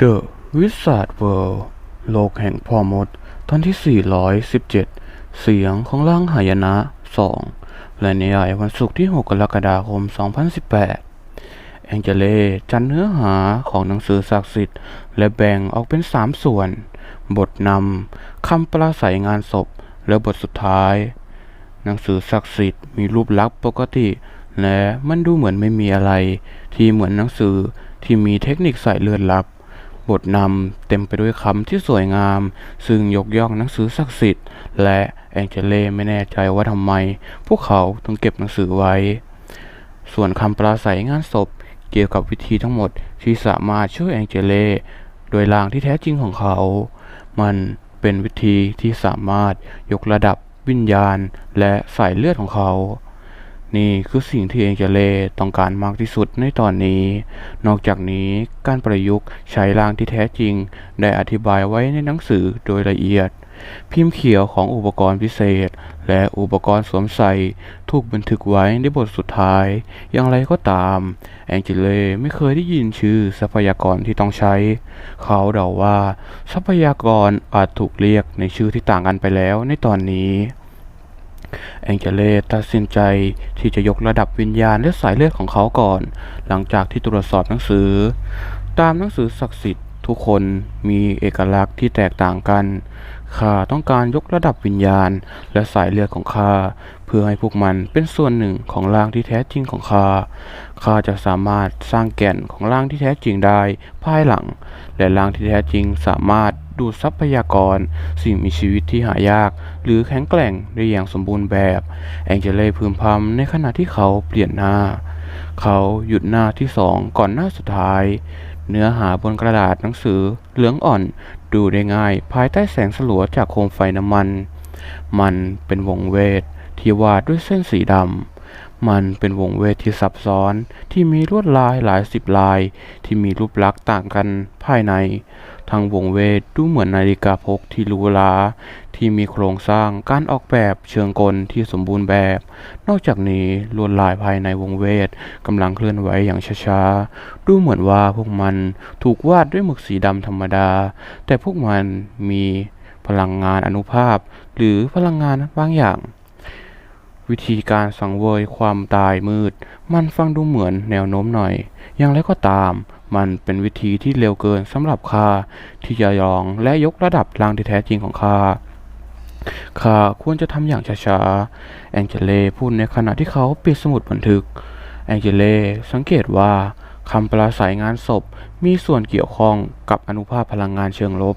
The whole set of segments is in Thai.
The Wizard World โลกแห่งพ่อมด ตอนที่ 417 เสียงของร่างหายนะ 2 และนิยายวันศุกร์ที่ 6 กรกฎาคม 2018 แองเจเล่จัดเนื้อหาของหนังสือศักดิ์สิทธิ์ และแบ่งออกเป็น 3 ส่วน บทนำ คำปราศัยงานศพ และบทสุดท้าย หนังสือศักดิ์สิทธิ์มีรูปลักษณ์ปกติ และมันดูเหมือนไม่มีอะไร ที่เหมือนหนังสือที่มีเทคนิคใส่เลือดลับ บทนำเต็มไปด้วยคำที่สวยงาม ซึ่งยกย่องหนังสือศักดิ์สิทธิ์ และแองเจเล่ไม่แน่ใจว่าทำไม พวกเขาถึงเก็บหนังสือไว้ ส่วนคำปราศัยงานศพเกี่ยวกับวิธีทั้งหมดที่สามารถช่วยแองเจเล่โดยลางที่แท้จริงของเขา มันเป็นวิธีที่สามารถยกระดับวิญญาณและสายเลือดของเขา นี่คือสิ่งที่เองเจเล่ต้องการมากที่สุดในตอนนี้ นอกจากนี้การประยุกต์ใช้ร่างที่แท้จริง ได้อธิบายไว้ในหนังสือโดยละเอียด พิมพ์เขียวของอุปกรณ์พิเศษ และอุปกรณ์สวมใส่ ถูกบันทึกไว้ในบทสุดท้าย อย่างไรก็ตาม แองเจเล่ไม่เคยได้ยินชื่อทรัพยากรที่ต้องใช้ เขาเดาว่า ทรัพยากรอาจถูกเรียกในชื่อที่ต่างกันไปแล้วในตอนนี้ แองเจเล่ตัดสินใจที่จะยกระดับวิญญาณและสายเลือดของเขาก่อน หลังจากที่ตรวจสอบหนังสือ ตามหนังสือศักดิ์สิทธิ์ทุกคนมีเอกลักษณ์ที่แตกต่างกัน ข้าต้องการยกระดับวิญญาณและสายเลือดของข้าเพื่อให้พวกมันเป็นส่วนหนึ่งของร่างที่แท้จริงของข้า ข้าจะสามารถสร้างแก่นของร่างที่แท้จริงได้ภายหลัง และร่างที่แท้จริงสามารถ ดูดทรัพยากร สิ่งมีชีวิตที่หายาก หรือแข็งแกร่งได้อย่างสมบูรณ์แบบแองเจเล่พึมพำในขณะที่เขาเปลี่ยนหน้า เขาหยุดหน้าที่สองก่อนหน้าสุดท้าย เนื้อหาบนกระดาษหนังสือเหลืองอ่อน ดูได้ง่ายภายใต้แสงสลัวจากโคมไฟน้ำมัน มันเป็นวงเวทที่วาดด้วยเส้นสีดำมันเป็นวงเวทที่ซับซ้อนที่มีลวดลายหลายสิบลาย ที่มีรูปลักษณ์ต่างกันภายใน ทางวงเวทดูเหมือนนาฬิกาพกที่หรูหราที่มีโครงสร้างการออกแบบเชิงกลที่สมบูรณ์แบบ นอกจากนี้ลวดลายภายในวงเวทกำลังเคลื่อนไหวอย่างช้าๆ ดูเหมือนว่าพวกมันถูกวาดด้วยหมึกสีดำธรรมดา แต่พวกมันมีพลังงานอนุภาพ หรือพลังงานบางอย่างวิธีการสังเวยความตายมืด มันฟังดูเหมือนแนวโน้มหน่อย อย่างไรก็ตาม มันเป็นวิธีที่เร็วเกินสำหรับข้าที่จะยองและยกระดับรางที่แท้จริงของข้าข้าควรจะทำอย่างช้าๆ แองเจเล่พูดในขณะที่เขาปิดสมุดบันทึก แองเจเล่สังเกตว่าคำปราศัยงานศพมีส่วนเกี่ยวข้องกับอนุภาคพลังงานเชิงลบ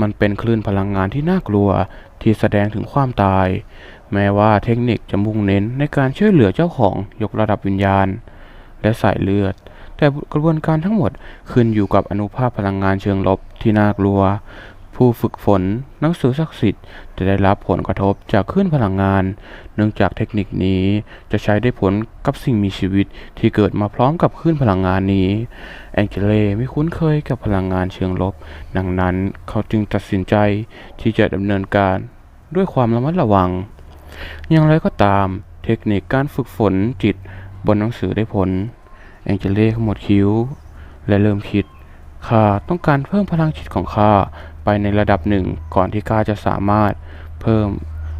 มันเป็นคลื่นพลังงานที่น่ากลัวที่แสดงถึงความตาย แม้ว่าเทคนิคจะมุ่งเน้นในการช่วยเหลือเจ้าของยกระดับวิญญาณ และสายเลือด แต่กระบวนการทั้งหมดขึ้นอยู่กับอนุภาคพลังงานเชิงลบที่น่ากลัว ผู้ฝึกฝนหนังสือศักดิ์สิทธิ์จะได้รับผลกระทบจากคลื่นพลังงาน เนื่องจากเทคนิคนี้จะใช้ได้ผลกับสิ่งมีชีวิตที่เกิดมาพร้อมกับคลื่นพลังงานนี้ แองเจเล่ไม่คุ้นเคยกับพลังงานเชิงลบ ดังนั้นเขาจึงตัดสินใจที่จะดำเนินการด้วยความระมัดระวัง อย่างไรก็ตาม เทคนิคการฝึกฝนจิตบนหนังสือได้ผล แองเจเล่ขมวดคิ้ว และเริ่มคิดข้าต้องการเพิ่มพลังจิตของข้าไปในระดับหนึ่งก่อนที่ข้าจะสามารถเพิ่ม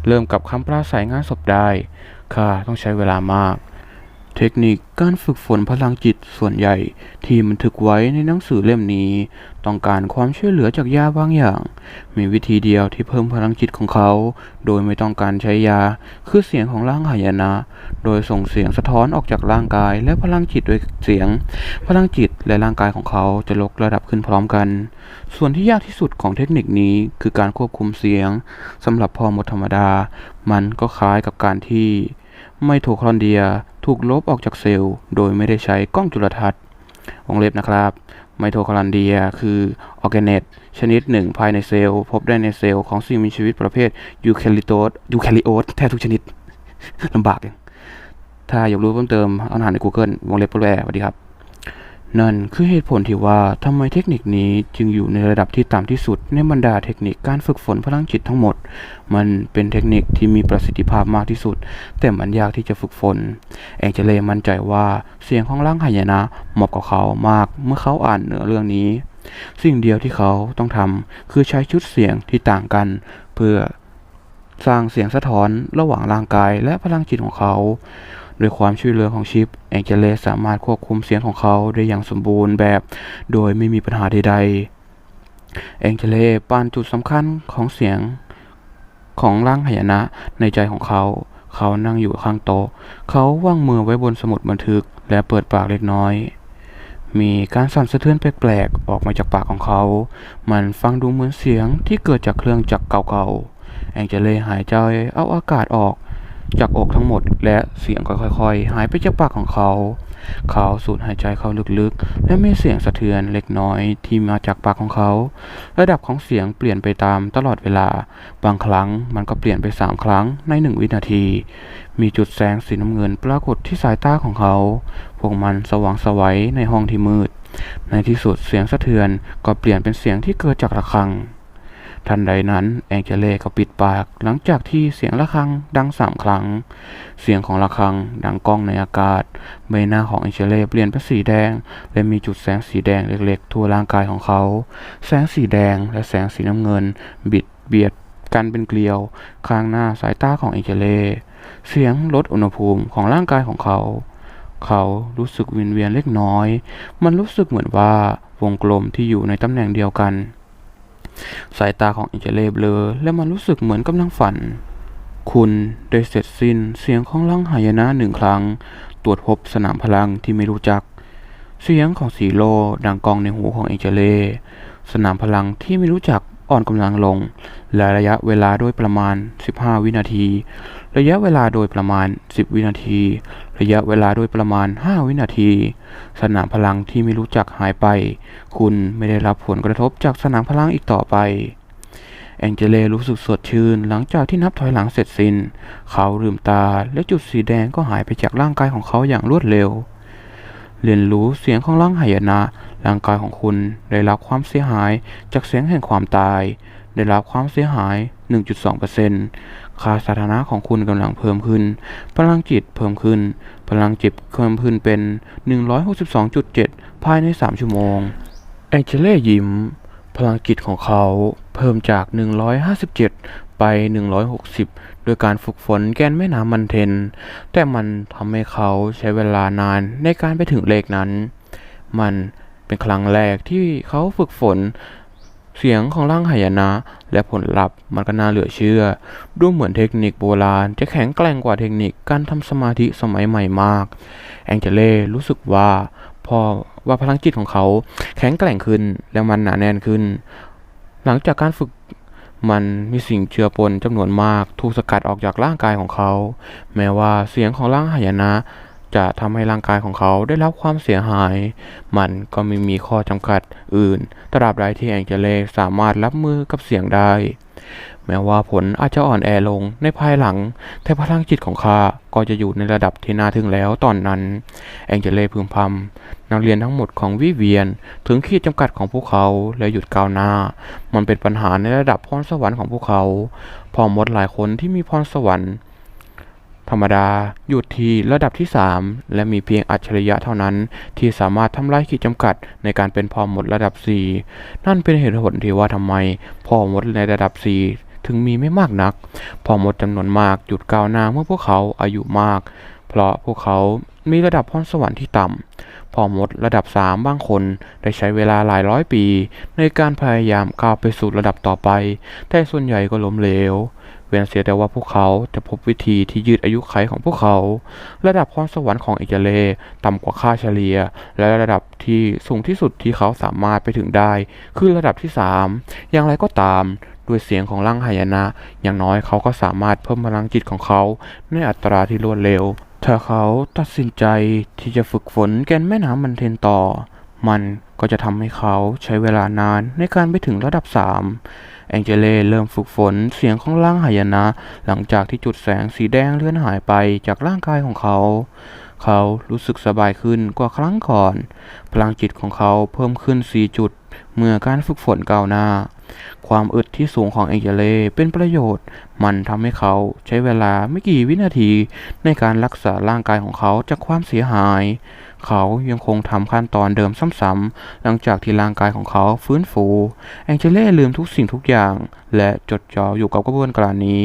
เริ่มกับคำปราศัยงานศพได้ข้าต้องใช้เวลามาก เทคนิคการฝึกฝนพลังจิตส่วนใหญ่ที่บันทึกไว้ในหนังสือเล่มนี้ ต้องการความช่วยเหลือจากยาบางอย่าง มีวิธีเดียวที่เพิ่มพลังจิตของเขา โดยไม่ต้องการใช้ยา คือเสียงของร่างหายนะ โดยส่งเสียงสะท้อนออกจากร่างกาย และพลังจิตด้วยเสียง พลังจิตและร่างกายของเขาจะลดระดับขึ้นพร้อมกัน ส่วนที่ยากที่สุดของเทคนิคนี้คือการควบคุมเสียงสำหรับพอมดธรรมดา มันก็คล้ายกับการที่ ไมโทคอนเดรียถูกลบออกจากเซลล์ โดยไม่ได้ใช้กล้องจุลทรรศน์วงเล็บนะครับไมโทคอนเดรียคือออร์แกเนตชนิดหนึ่งภายในเซลล์ พบได้ในเซลล์ของสิ่งมีชีวิตประเภทยูแคลิโตสยูแคลิโอสแทบทุกชนิดลำบากเองถ้าอยากรู้เพิ่มเติมเอาหาใน Google วงเล็บแปลสวัสดีครับ นั่นคือเหตุผลที่ว่าทำไมเทคนิคนี้จึงอยู่ในระดับที่ต่ำที่สุดในบรรดาเทคนิคการฝึกฝนพลังจิตทั้งหมด มันเป็นเทคนิคที่มีประสิทธิภาพมากที่สุด แต่มันยากที่จะฝึกฝน แองเจเล่มั่นใจว่าเสียงของร่างหายนะเหมาะกับเขามากเมื่อเขาอ่านเนื้อเรื่องนี้ สิ่งเดียวที่เขาต้องทำคือใช้ชุดเสียงที่ต่างกัน เพื่อสร้างเสียงสะท้อนระหว่างร่างกายและพลังจิตของเขา ด้วยความช่วยเหลือของชิปแองเจเลสสามารถควบคุมเสียงของเขาได้อย่างสมบูรณ์แบบ โดยไม่มีปัญหาใดๆ แองเจเลปานจุดสำคัญของเสียงของร่างหายนะในใจของเขา เขานั่งอยู่ข้างโต๊ะ เขาวางมือไว้บนสมุดบันทึกและเปิดปากเล็กน้อย มีการสั่นสะเทือนแปลกๆออกมาจากปากของเขา มันฟังดูเหมือนเสียงที่เกิดจากเครื่องจักรเก่าๆ แองเจเลหายใจเอาอากาศออก จากอกทั้งหมด และเสียงค่อยๆ หายไปจากปากของเขา เขาสูดหายใจเข้าลึกๆ และมีเสียงสะเทือนเล็กน้อยที่มาจากปากของเขา ระดับของเสียงเปลี่ยนไปตามตลอดเวลา บางครั้งมันก็เปลี่ยนไปสามครั้งในหนึ่งวินาที มีจุดแสงสีน้ำเงินปรากฏที่สายตาของเขา พวกมันสว่างไสวัยในห้องที่มืด ในที่สุดเสียงสะเทือนก็เปลี่ยนเป็นเสียงที่เกิดจากระฆัง ทันใดนั้นแองเจเล่ก็ปิดปากหลังจากที่เสียงระฆังดังสามครั้ง เสียงของระฆังดังก้องในอากาศ ใบหน้าของแองเจเล่เปลี่ยนเป็นสีแดง และมีจุดแสงสีแดงเล็กๆ ทั่วร่างกายของเขา แสงสีแดงและแสงสีน้ำเงิน บิดเบียดกันเป็นเกลียว ข้างหน้าสายตาของแองเจเล่เสียงลดอุณหภูมิของร่างกายของเขา เขารู้สึกวินเวียนเล็กน้อย มันรู้สึกเหมือนว่าวงกลมที่อยู่ในตำแหน่งเดียวกัน สายตาของอิเจเล่เบลอและมันรู้สึกเหมือนกำลังฝัน คุณได้เสร็จสิ้นเสียงของลังหายนะหนึ่งครั้ง ตรวจพบสนามพลังที่ไม่รู้จัก เสียงของสีโลดังกองในหูของเอเจเล่สนามพลังที่ไม่รู้จัก อ่อนกำลังลง และระยะเวลาโดยประมาณ 15 วินาที ระยะเวลาโดยประมาณ 10 วินาที ระยะเวลาโดยประมาณ 5 วินาที สนามพลังที่ไม่รู้จักหายไป คุณไม่ได้รับผลกระทบจากสนามพลังอีกต่อไปแองเจเลรู้สึกสดชื่นหลังจากที่นับถอยหลังเสร็จสิ้น เขาลืมตาและจุดสีแดงก็หายไปจากร่างกายของเขาอย่างรวดเร็ว เรียนรู้เสียงของร่างหายนะร่างกายของคุณได้รับความเสียหายจากเสียงแห่งความตาย ได้รับความเสียหาย 1.2%ค่าสถานะของคุณกำลังเพิ่มขึ้น พลังจิตเพิ่มขึ้น พลังจิตเพิ่มขึ้นเป็น 162.7 ภายใน 3 ชั่วโมง แองเจเล่ยิ้ม พลังจิตของเขาเพิ่มจาก 157 ไป 160 โดยการฝึกฝนแกนแม่น้ำมันเทน แต่มันทำให้เขาใช้เวลานานในการไปถึงเลขนั้น มันเป็นครั้งแรกที่เขาฝึกฝนเสียงของร่างหายนะ และผลลัพธ์มันก็น่าเหลือเชื่อ ดูเหมือนเทคนิคโบราณ จะแข็งแกร่งกว่าเทคนิคการทำสมาธิสมัยใหม่มาก แองเจเล่รู้สึกว่าพอว่าพลังจิตของเขาแข็งแกร่งขึ้นและมันหนาแน่นขึ้น หลังจากการฝึก มันมีสิ่งเจือปนจำนวนมากถูกสกัดออกจากร่างกายของเขา แม้ว่าเสียงของร่างหายนะ จะทำให้ร่างกายของเขาได้รับความเสียหาย มันก็ไม่มีข้อจำกัดอื่น ตราบใดที่แองเจเลสามารถรับมือกับเสียงได้ แม้ว่าผลอาจจะอ่อนแอลงในภายหลัง แต่พลังจิตของข้าก็จะอยู่ในระดับที่น่าทึ่งแล้วตอนนั้น แองเจเล่พึมพำนักเรียนทั้งหมดของวิเวียน ถึงขีดจำกัดของพวกเขาและหยุดก้าวหน้า มันเป็นปัญหาในระดับพรสวรรค์ของพวกเขา พอมดหลายคนที่มีพรสวรรค์ ธรรมดาหยุดที่ระดับที่ 3 และมีเพียงอัจฉริยะเท่านั้น ที่สามารถทำลายขีดจำกัดในการเป็นพอมดระดับ 4 นั่นเป็นเหตุผลที่ว่าทำไมพอมดในระดับ 4 ถึงมีไม่มากนักพ่อมดจำนวนมากหยุดก้าวหน้าเมื่อพวกเขาอายุมาก เพราะพวกเขามีระดับพรสวรรค์ที่ต่ำ พอมดระดับ 3 บางคนได้ใช้เวลาหลายร้อยปี ในการพยายามก้าวไปสู่ระดับต่อไป แต่ส่วนใหญ่ก็ล้มเหลว เว้นเสียแต่ว่าพวกเขาจะพบวิธีที่ยืดอายุไขของพวกเขา ระดับพรสวรรค์ของเอเจเลต่ำกว่าค่าเฉลี่ย และระดับที่สูงที่สุดที่เขาสามารถไปถึงได้ คือระดับที่ 3 อย่างไรก็ตามด้วยเสียงของร่างหายนะ อย่างน้อยเขาก็สามารถเพิ่มพลังจิตของเขา ในอัตราที่รวดเร็ว ถ้าเขาตัดสินใจที่จะฝึกฝนแกนแม่น้ำมันเทนต่อ มันก็จะทำให้เขาใช้เวลานานในการไปถึงระดับ 3 แองเจเลเริ่มฝึกฝนเสียงของร่างหายนะ หลังจากที่จุดแสงสีแดงเลื่อนหายไปจากร่างกายของเขา เขารู้สึกสบายขึ้นกว่าครั้งก่อน พลังจิตของเขาเพิ่มขึ้น 4 จุด เมื่อการฝึกฝนก้าวหน้า ความอึดที่สูงของเองเจเลเป็นประโยชน์ มันทำให้เขาใช้เวลาไม่กี่วินาทีในการรักษาร่างกายของเขาจากความเสียหายเขายังคงทำขั้นตอนเดิมซ้ำๆ หลังจากที่ร่างกายของเขาฟื้นฟู แองเจเล่ลืมทุกสิ่งทุกอย่าง และจดจ่ออยู่กับกระบวนการนี้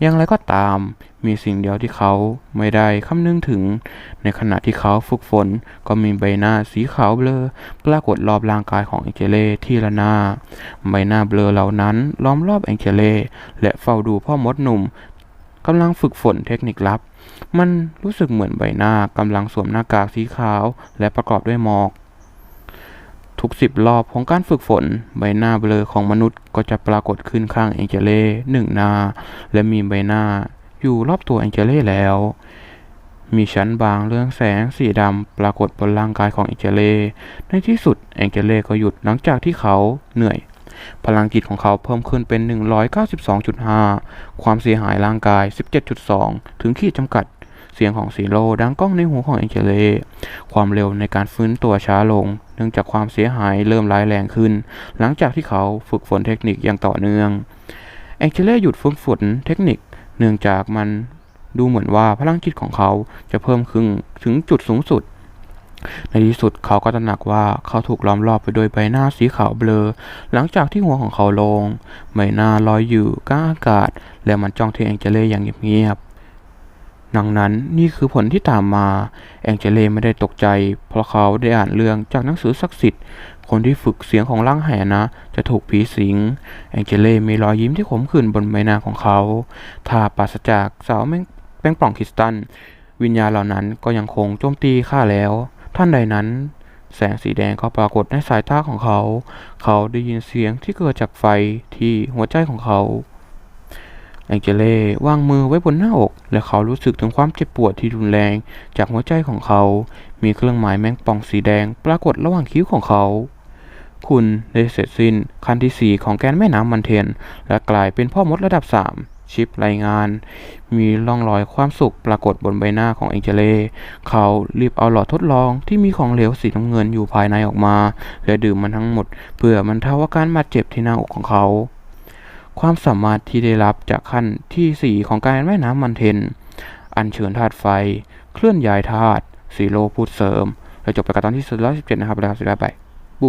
อย่างไรก็ตาม มีสิ่งเดียวที่เขาไม่ได้คำนึงถึง ในขณะที่เขาฝึกฝน ก็มีใบหน้าสีขาวเบลอปรากฏรอบร่างกายของแองเจเล่ที่ละหน้า ใบหน้าเบลอเหล่านั้นล้อมรอบแองเจเล่และเฝ้าดูพ่อมดหนุ่มกำลังฝึกฝนเทคนิคลับ มันรู้สึกเหมือนใบหน้ากำลังสวมหน้ากากสีขาว และประกอบด้วยหมอก ทุกสิบรอบของการฝึกฝน ใบหน้าเบลอของมนุษย์ก็จะปรากฏขึ้นข้างแองเจเล่หนึ่งหน้าและมีใบหน้าอยู่รอบตัวแองเจเล่แล้ว มีชั้นบางเรื่องแสงสีดำปรากฏบนร่างกายของแองเจเล่ในที่สุดแองเจเล่ก็หยุดหลังจากที่เขาเหนื่อย พลังจิตของเขาเพิ่มขึ้นเป็น 192.5 ความเสียหายร่างกาย 17.2 ถึงขีดจำกัด เสียงของซีโร่ดังก้องในหูของแองเจเล่ความเร็วในการฟื้นตัวช้าลง เนื่องจากความเสียหายเริ่มร้ายแรงขึ้น หลังจากที่เขาฝึกฝนเทคนิคอย่างต่อเนื่องแองเจเล่หยุดฝึกฝนเทคนิค เนื่องจากมันดูเหมือนว่าพลังจิตของเขาจะเพิ่มขึ้นถึงจุดสูงสุด ในที่สุดเขาก็ตระหนักว่าเขาถูกล้อมรอบไปด้วยใบหน้าสีขาวเบลอ หลังจากที่หัวของเขาลง ใบหน้าลอยอยู่กลางอากาศ และมันจ้องที่แองเจเล่อย่างเงียบๆดังนั้นนี่คือผลที่ตามมา แองเจเล่ไม่ได้ตกใจ เพราะเขาได้อ่านเรื่องจากหนังสือศักดิ์สิทธิ์ คนที่ฝึกเสียงของร่างแหนะจะถูกผีสิง แองเจเล่มีรอยยิ้มที่ขมขื่นบนใบหน้าของเขา ถ้าปราศจากสาวแมงแป้งป่องคริสตัลวิญญาณเหล่านั้นก็ยังคงโจมตีข้าแล้ว ท่านใดนั้น แสงสีแดงก็ปรากฏในสายตาของเขา เขาได้ยินเสียงที่เกิดจากไฟที่หัวใจของเขาแองเจเล่วางมือไว้บนหน้าอก และเขารู้สึกถึงความเจ็บปวดที่รุนแรงจากหัวใจของเขา มีเครื่องหมายแมงป่องสีแดงปรากฏระหว่างคิ้วของเขา คุณได้เสร็จสิ้นขั้นที่ 4 ของแกนแม่น้ำมันเทน และกลายเป็นพ่อมดระดับ 3 ชิปรายงาน มีร่องรอยความสุขปรากฏบนใบหน้าของเอ็งเจเล่เขารีบเอาหลอดทดลองที่มีของเหลวสีน้ำเงินอยู่ภายในออกมา และดื่มมันทั้งหมด เพื่อบรรเทาอาการบาดเจ็บที่หน้าอกของเขา ความสามารถที่ได้รับจากขั้นที่ 4 ของการว่ายน้ำมันเทน อัญเชิญธาตุไฟ เคลื่อนย้ายธาตุซีโร่พูดเสริมและจบไปกับตอนที่117นะครับแล้วสุดท้ายไปบู